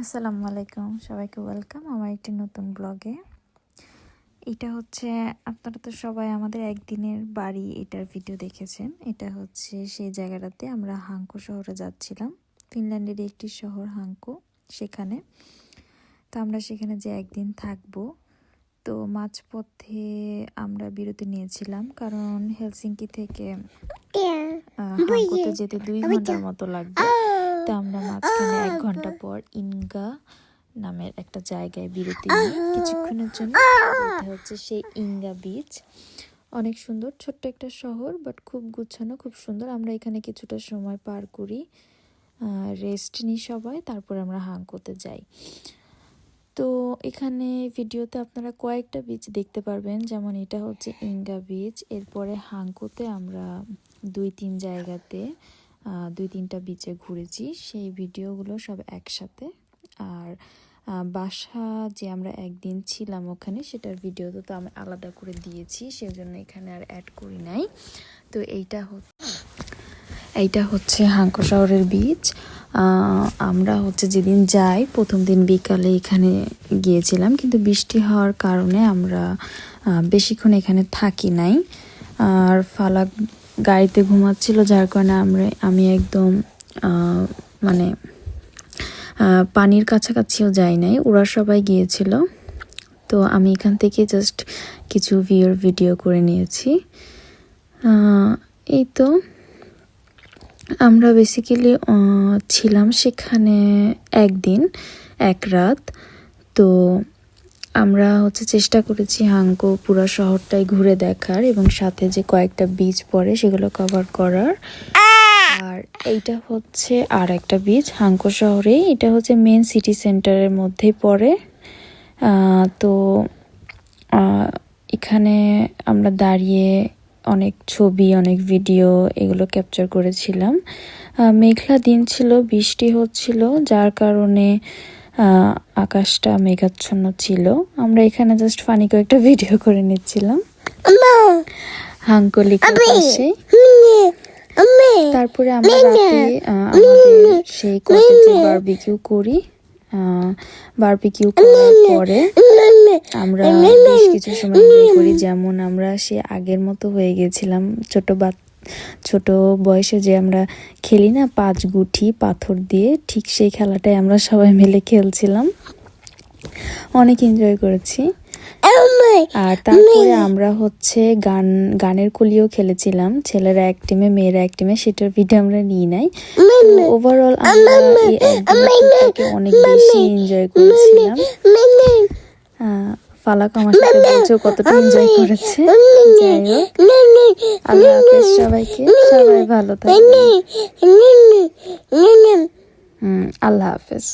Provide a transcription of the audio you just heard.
আসসালামু আলাইকুম। সবাইকে ওয়েলকাম আমার একটি নতুন ব্লগে এটা হচ্ছে আপনারা তো সবাই আমাদের একদিনের বাড়ি এটার ভিডিও দেখেছেন। এটা হচ্ছে সেই জায়গাটাতে আমরা হাঙ্কো শহরে যাচ্ছিলাম। ফিনল্যান্ডের একটি শহর হাঙ্কো সেখানে। তো আমরা সেখানে যে একদিন থাকব তো মাঝপথে আমরা বিরতি নিয়েছিলাম। কারণ হেলসিঙ্কি থেকে হাঙ্কোতে যেতে দুই ঘণ্টার মতো লাগবে। তো আমরা মাঝখানে এক ঘণ্টা পর ইনগা নামের একটা জায়গায় বিরতি কিছুক্ষণের জন্য এটা হচ্ছে সেই ইঙ্গা বিচ অনেক সুন্দর ছোট্ট একটা শহর বাট খুব গুছানো খুব সুন্দর। আমরা এখানে কিছুটা সময় পার করি রেস্ট নিই সবাই তারপর আমরা হাঙ্কোতে যাই। তো এখানে ভিডিওতে আপনারা কয়েকটা বিচ দেখতে পারবেন যেমন এটা হচ্ছে ইঙ্গা বিচ এরপরে হাঙ্কোতে আমরা দুই তিন জায়গাতে দুই তিনটা বিচে ঘুরেছি। সেই ভিডিওগুলো সব একসাথে। আর বাসা যে আমরা একদিন ছিলাম ওখানে, সেটার ভিডিও তো আমি আলাদা করে দিয়েছি, সেজন্য এখানে আর অ্যাড করি নাই। তো এইটা হচ্ছে এইটা হচ্ছে হাঙ্কো শহরের বিচ আমরা হচ্ছে যেদিন যাই, প্রথম দিন বিকালে এখানে গিয়েছিলাম, কিন্তু বৃষ্টি হওয়ার কারণে আমরা বেশিক্ষণ এখানে থাকি নাই। আর ফালাক গাড়িতে ঘুমাচ্ছিল, যার কারণে আমরা, আমি একদম মানে পানির কাছাকাছিও যাই নাই। ওরা সবাই গিয়েছিল। তো আমি এখান থেকে জাস্ট কিছু ভিউর ভিডিও করে নিয়েছি। এই তো। আমরা বেসিক্যালি ছিলাম সেখানে একদিন, এক রাত। তো আমরা হচ্ছে চেষ্টা করেছি হাঙ্কো পুরো শহরটাই ঘুরে দেখার এবং সাথে যে কয়েকটা বিচ পড়ে সেগুলো কভার করার। আর এইটা হচ্ছে আর একটা বিচ হাঙ্কো শহরে এটা হচ্ছে মেন সিটি সেন্টারের মধ্যেই পড়ে। তো এখানে আমরা দাঁড়িয়ে অনেক ছবি, অনেক ভিডিও এগুলো ক্যাপচার করেছিলাম। মেঘলা দিন ছিল, বৃষ্টি হচ্ছিল, যার কারণে আকাশটা মেঘাচ্ছন্ন ছিল। আমরা এখানে জাস্ট ফানি কয়েকটা ভিডিও করে নিচ্ছিলাম। হাঙ্কলিকার পাশে তারপরে আমরা রাতে আমাদের সেই কটেজে বারবিকিউ করি। বারবিকিউ করার পরে আমরা বেশ কিছু সময় করি। যেমন আমরা সে আগের মতো হয়ে গেছিলাম ছোট বাচ্চা ছোট বয়সে যে আমরা খেলি না, পাঁচ গুঠি পাথর দিয়ে, ঠিক সেই খেলাটাই আমরা সবাই মিলে খেলছিলাম। অনেক এনজয় করেছি। আর তারপরে আমরা হচ্ছে গান, গানের কলিও খেলেছিলাম। ছেলেরা এক টিমে মেয়েরা এক টিমে সেটার ভিডিও আমরা নিই নাই। ওভারঅল আমরা অনেক বেশি এনজয় করেছিলাম। ফালাক আমার সাথে বলছে কতটা এনজয় করেছে। আল্লাহ হাফেজ সবাইকে সবাই ভালো থাকবে হুম আল্লাহ হাফেজ।